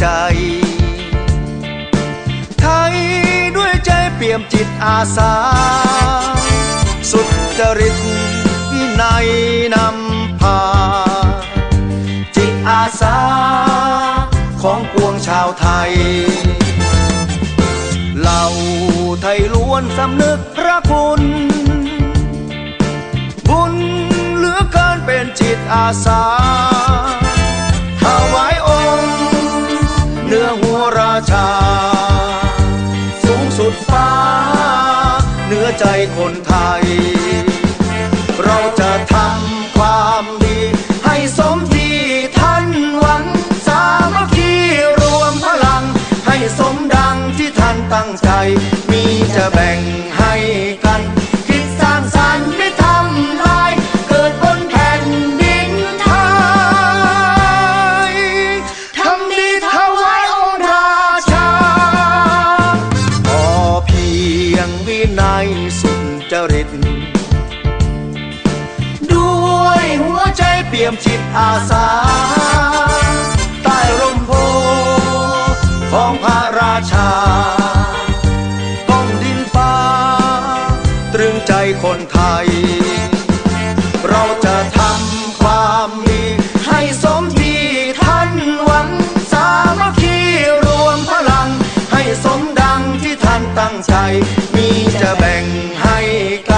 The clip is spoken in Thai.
ใจ ไทยด้วยใจเปี่ยมจิตอาสา สุดจริตในนำพา จิตอาสา ของปวงชาวไทย เราไทยล้วนสำนึกพระคุณบุญเหลือเกินเป็นจิตอาสา ใจคนไทย เราจะทำความดี ให้สมที่ท่านหวัง สามัคคีรวมพลัง ให้สมดังที่ท่านตั้งใจ มีจะแบ่ง หัวใจเปี่ยมจิตอาสา ใต้ร่มโพธิ์ของพระราชา ต้องดินฟ้า ตรึงใจคนไทย เราจะทำความดีให้สมที่ท่านหวัง สามัคคีรวมพลัง ให้สมดังที่ท่านตั้งใจ มีจะแบ่งให้กัน